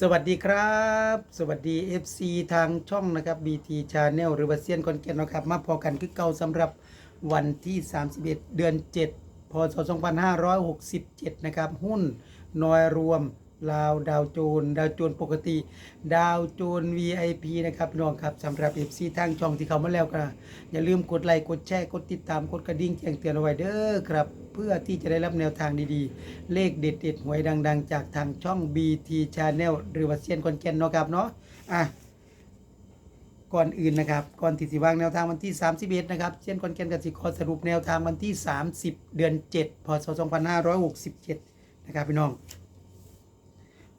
สวัสดีครับ สวัสดี FC ทางช่องนะครับ BT Channel หรือว่าเซียนคอนเกนนะครับ มาพอกันคือเก่าสำหรับวันที่ 31 เดือน 7 พศ 2567 นะครับ หุ้นนอยรวม ลาวดาวโจนดาวโจนปกติ ดาวโจน VIP นะครับพี่น้องครับสำหรับ FC ทางช่องที่เขามาแล้วก็อย่าลืมกดไลค์กดแชร์กดติดตามกดกระดิ่งแจ้งเตือนเอาไว้เด้อครับ เพื่อที่จะได้รับแนวทางดีๆ เลขเด็ดๆหวยดัง ๆ จากทางช่อง BT Channel หรือว่าเซียนคอนเกนเนาะครับเนาะอะก่อนอื่นนะครับ ก่อนที่สิวางแนวทางวันที่ 31 นะครับ เช่นคอนเกนกับสิขอสรุปแนวทางวันที่ 30 เดือน 7 พศ 2567 นะครับพี่น้อง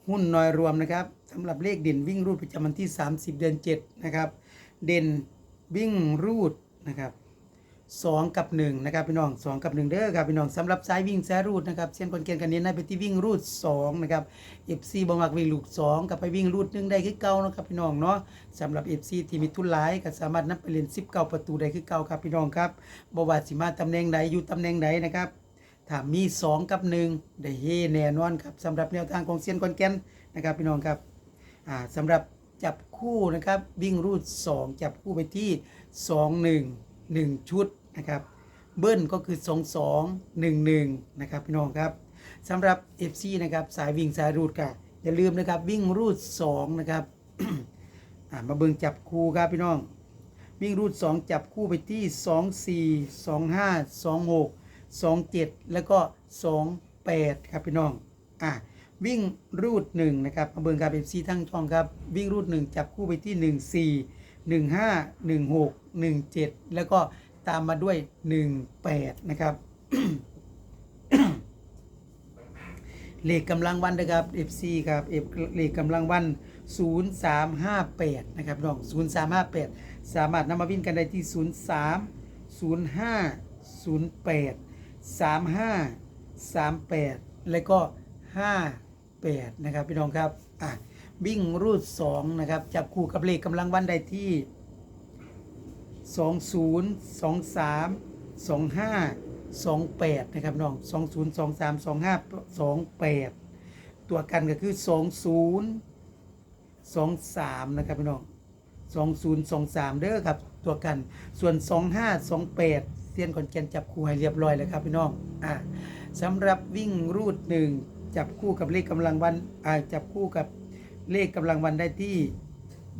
หุ้นน้อยรวมนะครับสำหรับเลขเด่นวิ่งรูดประจำวันที่ 30 เดือน 7 นะครับ เด่นวิ่งรูดนะครับ2กับ1นะครับพี่น้อง2กับ1เด้อครับพี่น้องสำหรับสายวิ่งสายรูดนะครับเช่นคนเกณฑ์กันนี้นะไปที่วิ่งรูด2นะครับ FC บ่มักวิ่งลูก2กับไปวิ่งรูด1ได้คือเก่านะครับพี่น้องเนาะสำหรับ FC ที่มีทุนหลายก็สามารถนับไปเล่น19 ประตูได้คือเก่าครับพี่น้องครับบ่ว่าสิมาตำแหน่งใดอยู่ตำแหน่งใดนะครับ ถ้ามี 2 กับ 1 ได้เฮแน่นอนครับสำหรับแนวทางของเซียนคอนแกนนะครับพี่น้องครับอ่าสำหรับจับคู่นะครับวิ่งรูด 2 จับคู่ไปที่ 2 1 1 ชุดนะครับเบิ้ลก็คือ 2 2 1 1นะครับพี่น้องครับสำหรับ FC นะครับสายวิ่งสายรูดก็อย่าลืมนะครับวิ่งรูด 2 นะครับมาเบิ่งจับคู่ครับพี่น้อง วิ่งรูด 2 จับคู่ไปที่ 2 4 2 5 2 6 2 7 แล้วก็ 2 8 ครับพี่น้องอะวิ่งรูด1นะครับมาเบิ่งกับ FC ทั้งช่องครับ วิ่งรูด 1 จับคู่ไปที่ 1 4 1 5 1 6 1 7 แล้วก็ตามมาด้วย 1 8 นะครับเลขกำลังวันนะครับ FC ครับ F เลขกำลังวัน 0358 นะครับน้อง 0358 สามารถนำมาวิ่งกันได้ที่ 03 05 08 35 38 แล้วก็ 58 นะครับ พี่น้องครับอะวิ่งรูด 2 นะครับ จับคู่กับเลขกำลังวันได้ที่ 20 23 25 28 นะครับน้อง 20 23 25 28 ตัวกันก็คือ 20 23 นะครับพี่น้อง 2023 เด้อครับ ตัวกันส่วน 2528 ซียนขอนแก่นจับคู่ให้เรียบร้อยแล้วครับพี่น้องอ่าสำหรับวิ่งรูด1จับคู่กับเลขกำลังวันอ่าจับคู่กับเลขกำลังวันได้ที่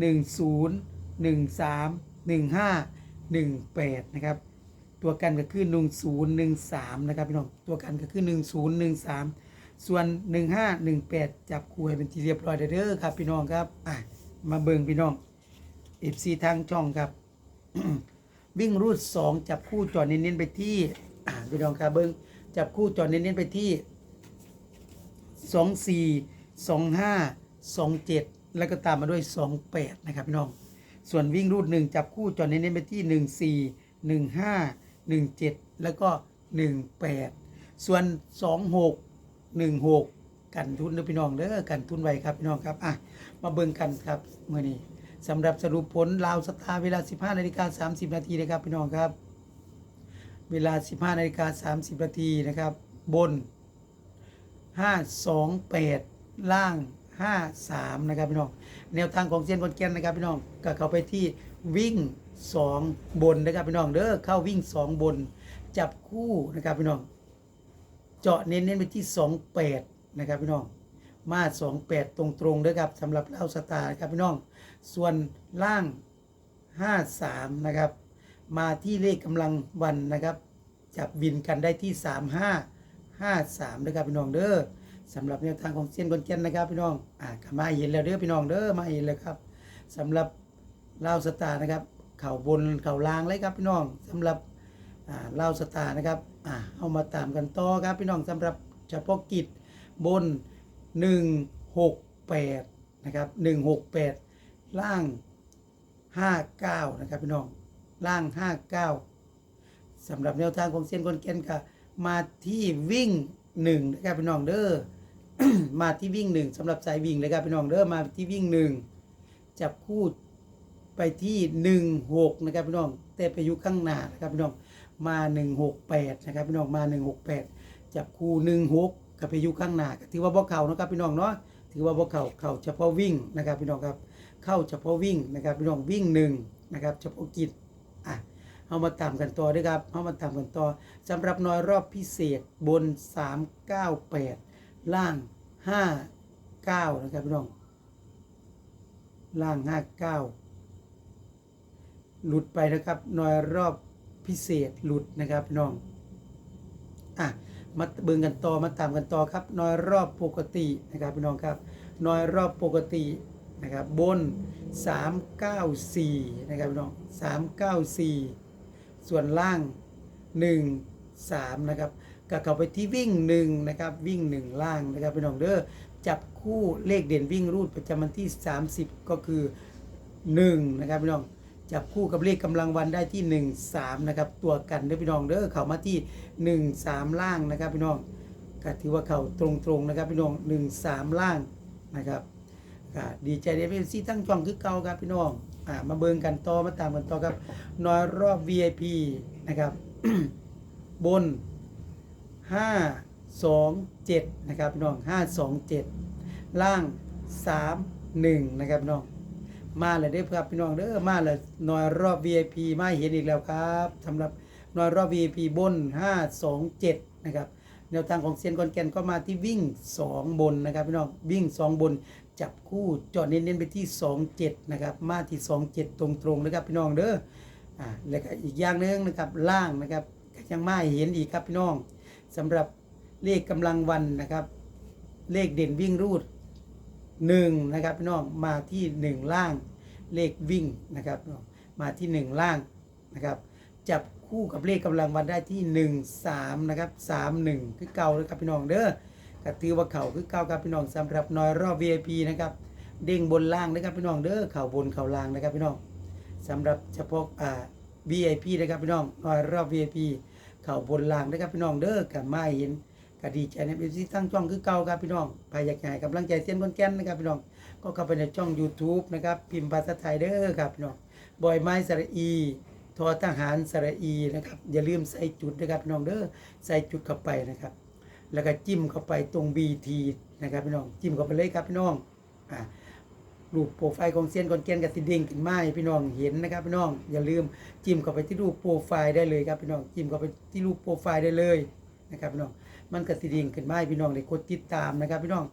10 13 15 18 นะครับ ตัวกันก็คือ 1013 นะครับพี่น้องตัวกันก็คือ 1013 ส่วน 1518 จับคู่ให้เป็นที่เรียบร้อยเด้อครับพี่น้องครับอะมาเบิ่งพี่น้อง FC ทางช่องครับ วิ่งรูด2จับคู่จอดเน้นๆไปที่อ่าพี่น้องครับเบิ่งจับคู่จอดเน้นๆไปที่24 25 27แล้วก็ตามมาด้วย28นะครับพี่น้อง ส่วนวิ่งรูด1จับคู่จอดเน้นๆไปที่14 15 17แล้วก็18ส่วน26 16กันทุนเด้อพี่น้องเด้อกันทุนไว้ครับพี่น้องครับอะมาเบิ่งกันครับเมื้อนี้ สำหรับสรุปผลลาวสตาร์เวลา 15นาฬิกา30 นาทีนะครับพี่น้องครับ เวลา 15นาฬิกา30 นาทีนะครับ บน 528 ล่าง 53 นะครับพี่น้อง แนวทางของเซียนคนแกนนะครับพี่น้องก็เข้าไปที่วิ่ง 2 บนนะครับพี่น้องเด้อเข้าวิ่ง 2 บน จับคู่นะครับพี่น้อง เจาะเน้นๆไปที่ 28 นะครับพี่น้องมา 28 ตรงๆเด้อครับสำหรับเล่าสตาร์ครับพี่น้อง ส่วนล่าง 53 นะครับ มาที่เลขกำลังวันนะครับ จับวินกันได้ที่ 35 53นะครับพี่น้องเด้อสำหรับแนวทางของเซียนคนเจนนะครับพี่น้องอ่ากมาเห็นแล้วเด้อพี่น้องเด้อมาเห็นแล้วครับสำหรับเล่าสตาร์นะครับ เข่าบนเข่าล่างเลยครับพี่น้องสำหรับอ่าเล่าสตาร์นะครับอ่าเอามาตามกันต่อครับพี่น้องสำหรับเฉพาะกิจบน 168 นะครับ 168 ล่าง 59 นะครับพี่น้อง ล่าง 59สำหรับแนวทางของเซียนคนแก่นก็มาที่วิ่งหนึ่งนะครับพี่น้องเด้อ มาที่วิ่งหนึ่งสำหรับสายวิ่งเลยครับพี่น้องเด้อ มาที่วิ่งหนึ่งจับคู่ไปที่หนึ่งหกนะครับพี่น้อง แต่ไปอยู่ข้างหน้านะครับพี่น้อง มาหนึ่งหกแปดนะครับพี่น้องมาหนึ่งหกแปดจับคู่หนึ่งหกกับไปอยู่ข้างหน้าถือว่าบ่เข่านะครับพี่น้องเนาะ ถือว่าพวกเข่าเข้าเฉพาะวิ่งนะครับพี่น้องครับ เข้าเฉพาะวิ่งนะครับพี่น้องวิ่งหนึ่งนะครับเฉพาะกิจอะเอามาตามกันต่อด้วยครับเอามาตามกันต่อสำหรับน้อยรอบพิเศษบน 398 ล่าง 59 นะครับพี่น้องล่าง 59 หลุดไปนะครับน้อยรอบพิเศษหลุดนะครับพี่น้องอะมาเบิ่งกันต่อมาตามกันต่อครับน้อยรอบปกตินะครับพี่น้องครับน้อยรอบปกติ นะครับบน 394 นะครับพี่น้อง 394 ส่วนล่าง 1 3 นะครับก็เข้าไปที่วิ่ง 1 นะครับ วิ่ง 1 ล่างนะครับพี่น้องเด้อจับคู่เลขเด่นวิ่งรูดประจำวันที่ 30 ก็คือ 1 นะครับพี่น้องจับคู่กับเลขกำลังวันได้ที่ 1 3 นะครับ ตัวกันเด้อพี่น้องเด้อเข้ามาที่ 1 3 ล่างนะครับพี่น้องก็ถือว่าเข้าตรงๆนะครับพี่น้อง 1 3 ล่างนะครับ ก็ดีใจเด้เป็นซีตั้งช่องคือเก่าครับพี่น้องอ่ามาเบิงกันต่อมาตามกันต่อครับน้อยรอบ VIP นะครับ บน 5 2 7นะครับพี่น้อง5 2 7 ล่าง 3 1นะครับพี่น้อง มาเลยเด้อครับพี่น้องเด้อมาเลยน่อยรอบ VIP มาเห็นอีกแล้วครับสำหรับน่อยรอบ VIP บน 527นะครับแนวทางของเซียนกอนแกนก็มาที่วิ่ง 2 บนนะครับพี่น้องวิ่ง 2 บน จับคู่จาะเน้นๆไปที่ 27 นะครับ มาที่ 27 ตรงๆนะครับพี่น้องเด้ออ่าแล้วก็อีกอย่างหนึ่งนะครับล่างนะครับยังไมาให้เห็นอีกครับพี่น้องสำหรับเลขกำลังวันนะครับ เลขเด่นวิ่งรูดหนึ่งนะครับพี่น้องมาที่หนึ่งล่างเลขวิ่งนะครับมาที่หนึ่งล่างนะครับจับคู่กับเลขกำลังวันได้ที่หนึ่งสามนะครับสามหนึ่งคือเก่าเลยครับพี่น้องเด้อ ก็ถือว่าเข่าคือเก่าครับพี่น้องสำหรับน้อยรอบ VIP นะครับเด้งบนล่างนะครับพี่น้องเด้อเข่าบนเข่าล่างนะครับพี่น้องสำหรับเฉพาะอ่า VIP นะครับพี่น้องน้อยรอบ VIP เข่าบนล่างนะครับพี่น้องเด้อกับมาเห็นก็ดีใจในเป็นที่ตั้งช่องคือเก่าครับพี่น้องใครอยากจะให้กำลังใจเส้นคนแก่นนะครับพี่น้อง ก็เข้าไปในช่อง YouTube นะครับพิมพ์ภาษาไทยเด้อครับพี่น้องบอยไม้สระอีทอทหารสระอีนะครับอย่าลืมใส่จุดนะครับพี่น้องเด้อใส่จุดเข้าไปนะครับ แล้วก็จิ้มเข้าไปตรง BT นะครับพี่น้องจิ้มเข้าไปเลยครับพี่น้องอ่ารูปโปรไฟล์ของเซียนคอนแกนกับติดเด้งขึ้นมาให้พี่น้องเห็นนะครับพี่น้องอย่าลืมจิ้มเข้าไปที่รูปโปรไฟล์ได้เลยครับพี่น้องจิ้มเข้าไปที่รูปโปรไฟล์ได้เลยนะครับพี่น้องมันก็ติดเด้งขึ้นมาให้พี่น้องได้กดติดตามนะครับพี่น้อง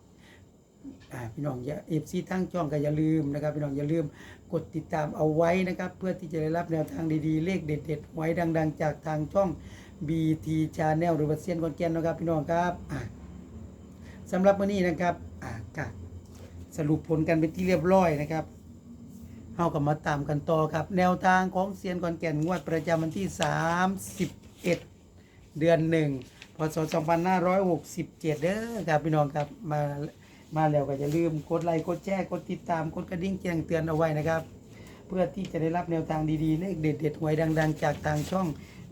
อ่าพี่น้องอย่าเอฟซีทั้งช่องก็อย่าลืมนะครับพี่น้องอย่าลืมกดติดตามเอาไว้นะครับ เพื่อที่จะได้รับแนวทางดีๆ เลขเด็ดๆไว้ดัง ๆ จากทางช่อง BT Channel หรือว่าเซียนคอนแกนนะครับพี่น้องครับอ่าสำหรับวันนี้นะครับอ่าก็สรุปผลกันเป็นที่เรียบร้อยนะครับเฮากับมาตามกันต่อครับ แนวทางของเซียนคอนแกนงวดประจำวันที่ 31 เดือนหนึ่งพศ2567เด้อครับพี่น้องครับมามาแล้วก็อย่าลืมกดไลค์กดแชร์กดติดตามกดกระดิ่งแจ้งเตือนเอาไว้นะครับ เพื่อที่จะได้รับแนวทางดีๆเลขเด็ดๆหวยดัง ๆ จากทางช่อง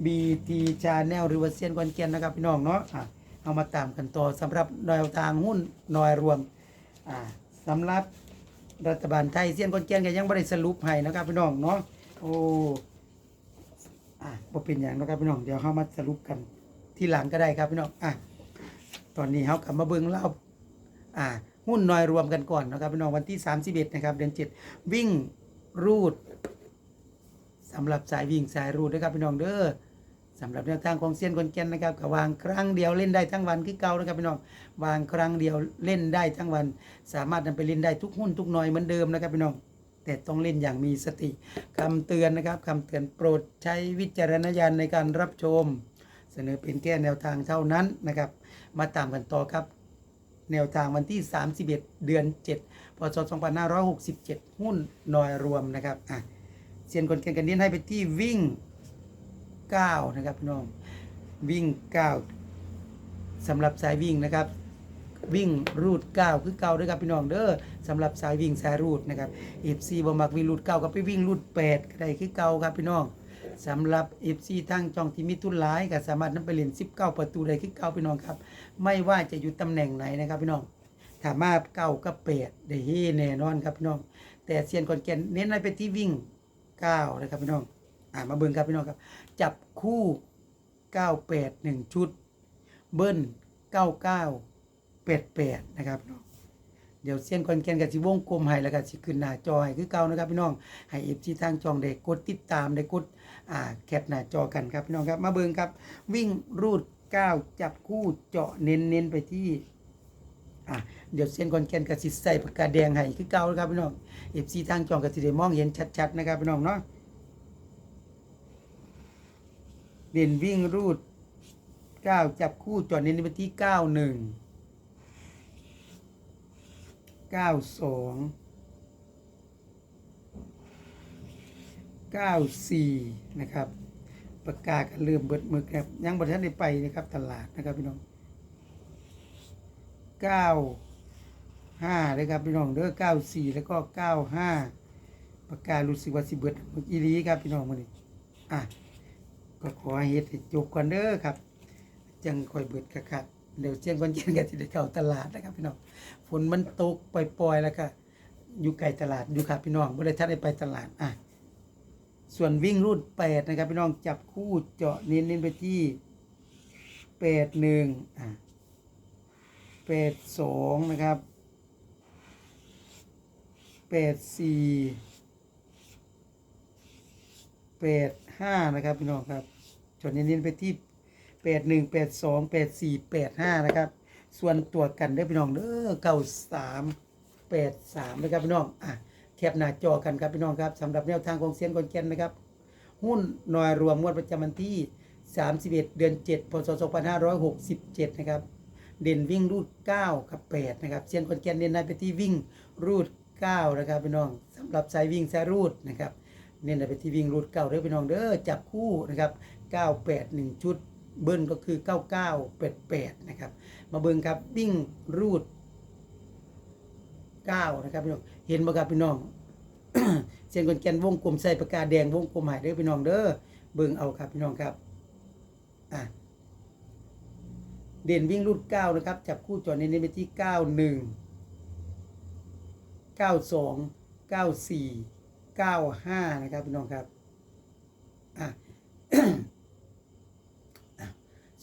BT Channel หรือว่าเซียนกอนเกียนนะครับพี่น้องเนาะอะเอามาตามกันต่อสำหรับแนวทางหุ้นนอยรวมอ่าสำหรับรัฐบาลไทยเซียนกอนเกียนก็ยังไม่ได้สรุปให้นะครับพี่น้องเนาะโอ้อะบ่เป็นอย่างนะครับพี่น้องเดี๋ยวเฮามาสรุปกันที่หลังก็ได้ครับพี่น้องอะตอนนี้เฮากลับมาเบิ่งเล่าอ่าหุ้นนอยรวมกันก่อนนะครับพี่น้องวันที่ 31 นะครับ เดือน 7 วิ่งรูดสำหรับสายวิ่งสายรูดนะครับพี่น้องเด้อ สำหรับแนวทางของเซียนคนแก่นนะครับก็วางครั้งเดียวเล่นได้ทั้งวันคือเก่านะครับพี่น้องวางครั้งเดียวเล่นได้ทั้งวัน สามารถนำไปเล่นได้ทุกหุ้นทุกหน่อยเหมือนเดิมนะครับพี่น้องแต่ต้องเล่นอย่างมีสติคำเตือนนะครับคำเตือนโปรดใช้วิจารณญาณในการรับชม เสนอเป็นแก้แนวทางเท่านั้นนะครับ มาตามกันต่อครับ แนวทางวันที่ 31 เดือน 7 พศ 2567 หุ้นนอยรวมนะครับอะเซียนคนเก่งกันนี้ให้ไปที่วิ่ง 9 นะครับพี่น้องวิ่ง 9สำหรับสายวิ่งนะครับ วิ่งรูด 9 คือเก่าด้วยครับพี่น้องเด้อสำหรับสายวิ่งสายรูดนะครับ FC บ่มักวิ่งรูด 9ก็ไปวิ่งรูด8ก็ได้คือเก่าครับพี่น้องสำหรับ FC ทั้งจองที่มีทุนหลายก็สามารถนำไปเล่น19 ประตูได้คือเก่าพี่น้องครับ ไม่ว่าจะอยู่ตำแหน่งไหนนะครับพี่น้องถามมาเก้ากับแปดได้เฮแน่นอนครับพี่น้อง แต่เซียนคอนแกนเน้นไปที่วิ่งเก้านะครับพี่น้อง อ่ามาเบิ่งครับพี่น้องครับ จับคู่เก้าแปดหนึ่งชุด เบิ้ลเก้าเก้าแปดแปดนะครับพี่น้องเดี๋ยวเส้นคอนแกนกับสิวงกลมให้แล้วก็สิขึ้นหน้าจอให้คือเก่านะครับพี่น้องให้ FC ทางช่องได้กดติดตามได้กดอ่าแคปหน้าจอกันครับพี่น้องครับมาเบิ่งครับ วิ่งรูด 9 จับคู่เจาะเน้นๆไปที่อะเดี๋ยวเส้นคอนแกนกับสิใส่ปากกาแดงให้คือเก่านะครับพี่น้อง FC ทางช่องก็สิได้มองเห็นชัดๆนะครับพี่น้องเนาะ เด่นวิ่งรูด9จับคู่จาะเน้นไปที่91เก้าสองเก้าสี่นะครับปากกาก็เริ่มเบิดมือครับยังบริษัทได้ไปนะครับตลาดนะครับพี่น้องเก้าห้าเลยครับพี่น้องเด้อเก้าสี่แล้วก็เก้าห้าปากกาศรู้สึกว่าสิเบิดมืออีหลีครับพี่น้องมื้อนี้อะ ก็ขอเฮ็ดให้จบก่อนเด้อครับ จังค่อยเบิดคักเดี๋ยวเชียงก่อนเย็นก็สิได้เข้าตลาดนะครับพี่น้องฝนมันตกปล่อยๆแล้วก็อยู่ไกลตลาดอยู่ครับพี่น้องบ่ได้ทันได้ไปตลาดอะส่วนวิ่งรูดแปดนะครับพี่น้องจับคู่เจาะเน้นๆไปที่แปดหนึ่งอะแปดสองนะครับแปดสี่แปดห้านะครับพี่น้องครับ จาะเน้นๆไปที่แปดหนึ่งแปดสองแปดสี่แปดห้านะครับ ส่วนตัวกันได้พี่น้องเด้อเก้าสามแปดสามนะครับพี่น้องอะแคปหน้าจอกันครับพี่น้องครับสำหรับแนวทางของเซียนกอนแกนนะครับ หุ้นหน่วยรวมงวดประจำวันที่ 31 เดือน 7 พศ 2567 นะครับ เด่นวิ่งรูด 9 กับ 8 นะครับเซียนกอนแกนเน้นไปที่วิ่งรูด 9 นะครับพี่น้องสำหรับสายวิ่งสายรูดนะครับ เน้นไปที่วิ่งรูดเก้าเด้อพี่น้องเด้อจับคู่นะครับ 9 8 1 ชุด เบิ้ลก็คือ 99 8 8 นะครับ มาเบิ่งครับวิ่งรูด 9 นะครับพี่น้อง เห็นบ่ครับพี่น้อง เส้นกนแกนวงกลมใส่ปากกาแดงวงกลมหายเด้อพี่น้องเด้อ เบิ่งเอาครับพี่น้องครับ อะ เด่นวิ่งรูด 9 นะครับ จับคู่จอดในนี้ไปที่ 91 92 94 95 นะครับพี่น้องครับ อะ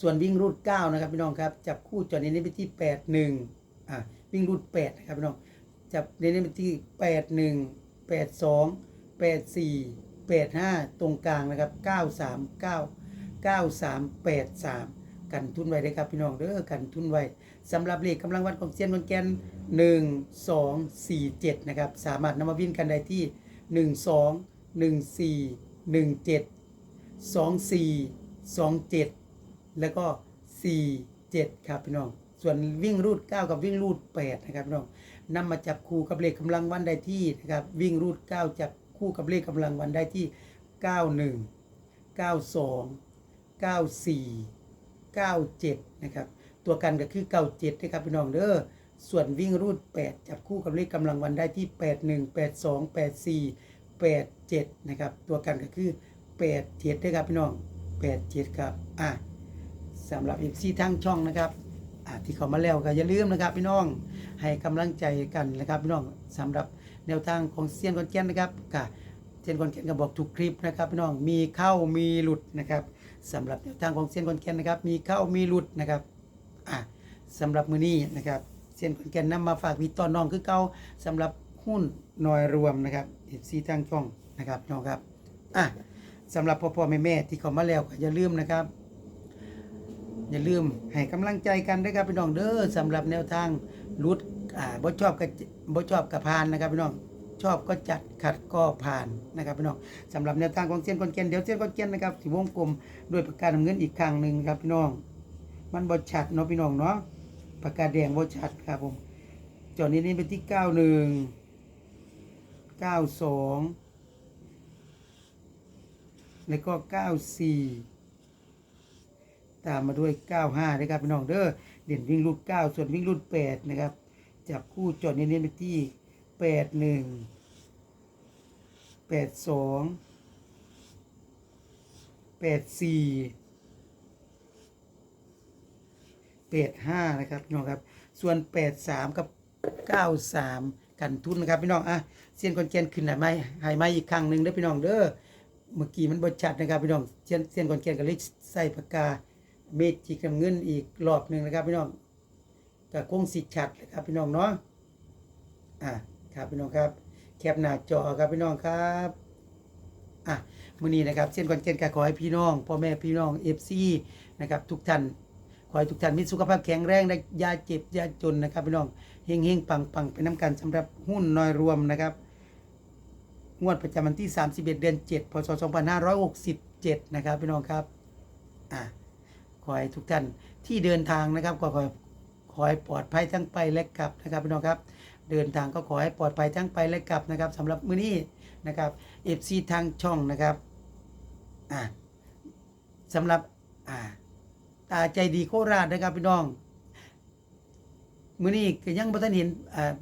ส่วนวิ่งรูด9นะครับพี่น้องครับจับคู่จอดในนี้ไปที่ 81อะวิ่งรูด8นะครับพี่น้องจับในนี้ไปที่ 81 82 84 85 ตรงกลางนะครับ 939 9383 กันทุนไว้ได้ครับพี่น้องเด้อกันทุนไว้สำหรับเลขกำลังวัดของเซียนวันแกน1 2 4 7นะครับสามารถนำมาวิ่งกันได้ที่ 1 2 1 4 1 7 2 4 2 7 แล้วก็ 4 7 ครับพี่น้อง ส่วนวิ่งรูด 9 กับวิ่งรูด 8 นะครับพี่น้องนำมาจับคู่กับเลขกำลังวันได้ที่นะครับวิ่งรูด 9 จับคู่กับเลขกำลังวันได้ที่ 91 92 94 97 นะครับ ตัวกันก็คือ 97นะครับพี่น้องเด้อส่วนวิ่งรูด 8 จับคู่กับเลขกำลังวันได้ที่ 81 82 84 87 นะครับ ตัวกันก็คือ 87นะครับพี่น้อง 87 ครับ อะ สำหรับ FC ทั้งช่องนะครับที่เขามาแล้วก็อย่าลืมนะครับ พี่น้องให้กำลังใจกันนะครับพี่น้องสำหรับแนวทางของเซียนคอนแกนนะครับค่ะเซียนคอนแกนก็บอกทุกคลิปนะครับ พี่น้องมีเข้ามีหลุดนะครับสำหรับแนวทางของเซียนคอนแกนนะครับ มีเข้ามีหลุดนะครับอะสำหรับมือนี้นะครับเซียนคอนแกนนำมาฝากพี่ตอนน้องคือเก่าสำหรับหุ้นหน่อยรวมนะครับเอฟซีทางช่องนะครับน้องครับอะสำหรับพ่อพ่อแม่แม่ที่เขามาแล้วก็อย่าลืมนะครับ อย่าลืมให้กำลังใจกันด้ครับพี่น้องเด้อสำหรับแนวทางรุดอ่าบ่ชอบก็บ่ชอบก็ผ่านนะครับพี่น้องชอบก็จัดขัดก็ผ่านนะครับพี่น้องสำหรับแนวทางของเซียนคอนเกนเดี๋ยวเซียนคอนเกนนะครับที่วงกลมด้วยปากกาน้ำเงินอีกครั้งหนึ่งครับพี่น้อง มันบ่ชัดเนาะพี่น้องเนาะปากกาแดงบ่ชัดครับผมจอนี้นี่เป็นที่เก้าหนึ่งเก้าสองแล้วก็เก้าสี่ ตามมาด้วย 95 นะครับพี่น้องเด้อเด่นวิ่งรูด9ส่วนวิ่งรูด8นะครับ จับคู่จอดเน้นๆไปที่ 81 82 84 85 นะครับพี่น้องครับ ส่วน 83 กับ 93 กันทุนนะครับพี่น้องอะเส้นคอนแกนขึ้นหายไม้หายไม้อีกครั้งหนึ่งเด้อพี่น้องเด้อเมื่อกี้มันบดชัดนะครับพี่น้องเส้นเส้นคอนแกนกับลิใส่ปากกา เมจิกน้ำเงินอีกรอบหนึ่งนะครับพี่น้องก็คงสิชัดเลยครับพี่น้องเนาะอะครับพี่น้องครับแคปหน้าจอครับพี่น้องครับอะมื้อนี้นะครับเส้นคอนเทนต์ก็ขอให้พี่น้องพ่อแม่พี่น้อง FC นะครับทุกท่านขอให้ทุกท่านมีสุขภาพแข็งแรงและยาเจ็บยาจนนะครับพี่น้องเฮงเฮงปังปังๆไปน้ำกันสำหรับหุ้นน้อยรวมนะครับ งวดประจำวันที่ 31 เดือน 7 พศ 2567 นะครับพี่น้องครับอะ ขอให้ทุกท่านที่เดินทางนะครับก็ขอขอให้ปลอดภัยทั้งไปและกลับนะครับพี่น้องครับ เดินทางก็ขอให้ปลอดภัยทั้งไปและกลับนะครับสำหรับมื้อนี้นะครับเอฟซีทางช่องนะครับอะสำหรับอ่าตาใจดีโคราชนะครับพี่น้องมื้อนี้ก็ยังบ่ทันเห็นอ่า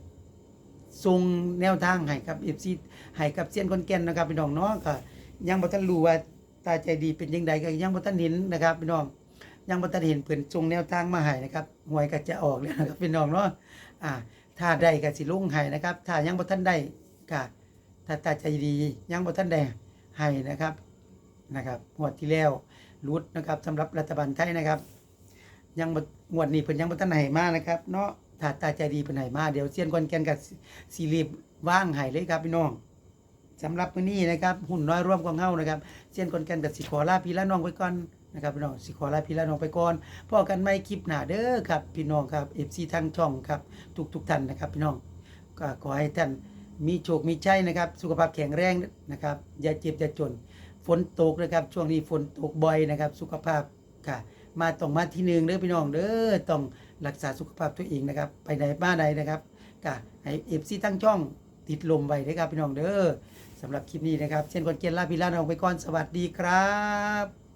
ส่งแนวทางให้กับ FC ให้กับเซียนคนแก่นนะครับพี่น้องเนาะก็ยังบ่ทันรู้ว่าตาใจดีเป็นจังไดก็ยังบ่ทันเห็นนะครับพี่น้อง ยังบ่ทันเห็นเพิ่นส่งแนวทางมาให้นะครับหวยก็จะออกแล้วนะครับพี่น้องเนาะอ่าถ้าได้ก็สิลงให้นะครับ ถ้ายังบ่ทันได้ก็ถ้าตาใจดียังบ่ทันได้ให้นะครับนะครับงวดที่แล้วรุดนะครับสำหรับรัฐบาลไทยนะครับ ยังบ่งวดนี้เพิ่นยังบ่ทันให้มานะครับเนาะถ้าตาใจดีเพิ่นให้มาเดี๋ยวเซียนคอนแกนกับสิรีบว่างให้เลยครับพี่น้องสำหรับมื้อนี้นะครับ หุ่นน้อยร่วมของเฮานะครับเซียนคอนแกนกับสิขอลาพี่ละน้องไปก่อน นะครับพี่น้องสิขอลาพี่ละน้องไปก่อนพอกันใหม่คลิปหน้าเด้อครับพี่น้องครับ FC ทางช่องครับทุกๆท่านนะครับพี่น้องก็ขอให้ท่านมีโชคมีชัยนะครับ สุขภาพแข็งแรงนะครับอย่าเจ็บอย่าจน ฝนตกนะครับ ช่วงนี้ฝนตกบ่อยนะครับ สุขภาพค่ะมาต้องมาที่หนึ่งเด้อพี่น้องเด้อต้องรักษาสุขภาพตัวเองนะครับ ไปไหนมาไหนนะครับก็ให้เอฟซีตั้งช่องติดลมไว้นะครับพี่น้องเด้อสำหรับคลิปนี้นะครับเช่นคนเกียนลาพิลาน้องไปก่อนสวัสดีครับ